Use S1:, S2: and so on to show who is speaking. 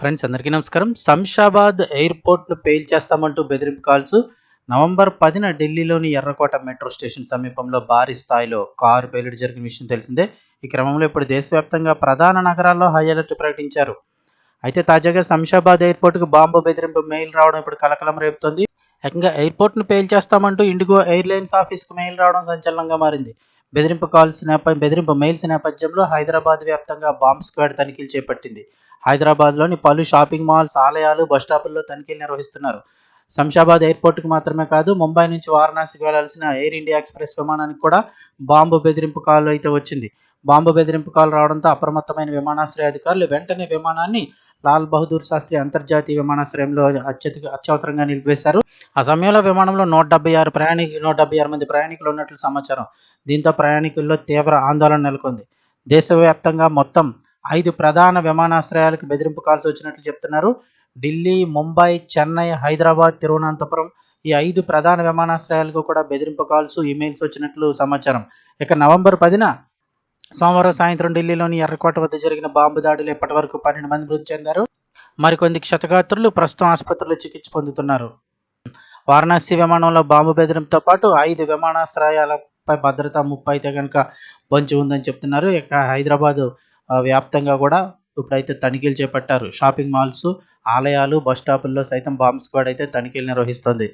S1: Friends అందరికీ నమస్కారం. శంషాబాద్ ఎయిర్పోర్ట్ను పేల్చేస్తామంటూ బెదిరింపు కాల్స్. నవంబర్ పదిన ఢిల్లీలోని ఎర్రకోట మెట్రో స్టేషన్ సమీపంలో భారీ స్థాయిలో కారు పేలుడు జరిగిన విషయం తెలిసిందే. ఈ క్రమంలో ఇప్పుడు దేశవ్యాప్తంగా ప్రధాన నగరాల్లో హై అలర్ట్ ప్రకటించారు. అయితే తాజాగా శంషాబాద్ ఎయిర్పోర్ట్కు బాంబు బెదిరింపు మెయిల్ రావడం ఇప్పుడు కలకలం రేపుతోంది. ఏకంగా ఎయిర్పోర్ట్ను పేల్చేస్తామంటూ ఇండిగో ఎయిర్లైన్స్ ఆఫీస్కు మెయిల్ రావడం సంచలనంగా మారింది. బెదిరింపు కాల్స్ నేప బెదిరింపు మెయిల్స్ నేపథ్యంలో హైదరాబాద్ వ్యాప్తంగా బాంబ్ స్క్వాడ్ తనిఖీలు చేపట్టింది. హైదరాబాద్లోని పలు షాపింగ్ మాల్స్ ఆలయాలు బస్టాపుల్లో తనిఖీలు నిర్వహిస్తున్నారు. శంషాబాద్ ఎయిర్పోర్ట్కి మాత్రమే కాదు ముంబై నుంచి వారణాసికి వెళ్ళాల్సిన ఎయిర్ ఇండియా ఎక్స్ప్రెస్ విమానానికి కూడా బాంబు బెదిరింపు కాల్ అయితే వచ్చింది. బాంబు బెదిరింపు కాల్ రావడంతో అప్రమత్తమైన విమానాశ్రయ అధికారులు వెంటనే విమానాన్ని లాల్ బహదూర్ శాస్త్రి అంతర్జాతీయ విమానాశ్రయంలో అత్యధిక అత్యవసరంగా నిలిపేశారు ఆ సమయంలో విమానంలో నూట డెబ్బై ఆరు ప్రయాణికు నూట డెబ్బై ఆరు మంది ప్రయాణికులు ఉన్నట్లు సమాచారం. దీంతో ప్రయాణికుల్లో తీవ్ర ఆందోళన నెలకొంది. దేశవ్యాప్తంగా మొత్తం ఐదు ప్రధాన విమానాశ్రయాలకు బెదిరింపు కాల్స్ వచ్చినట్లు చెప్తున్నారు. ఢిల్లీ ముంబై చెన్నై హైదరాబాద్ తిరువనంతపురం ఈ ఐదు ప్రధాన విమానాశ్రయాలకు కూడా బెదిరింపు కాల్స్ ఈమెయిల్స్ వచ్చినట్లు సమాచారం. ఇక నవంబర్ పదిన సోమవారం సాయంత్రం ఢిల్లీలోని ఎర్రకోట వద్ద జరిగిన బాంబు దాడిలో ఇప్పటి వరకు పన్నెండు మంది మృతి చెందారు. మరికొంది క్షతగాత్రులు ప్రస్తుతం ఆసుపత్రిలో చికిత్స పొందుతున్నారు. వారణాసి విమానంలో బాంబు బెదిరింపుతో పాటు ఐదు విమానాశ్రయాలపై భద్రతా ముప్పు అయితే కనుక పొంచి ఉందని చెప్తున్నారు. ఇక హైదరాబాదు వ్యాప్తంగా కూడా ఇప్పుడైతే తనిఖీలు చేపట్టారు. షాపింగ్ మాల్స్ ఆలయాలు బస్ స్టాపుల్లో సైతం బాంబ్ స్క్వాడ్ అయితే తనిఖీలు నిర్వహిస్తోంది.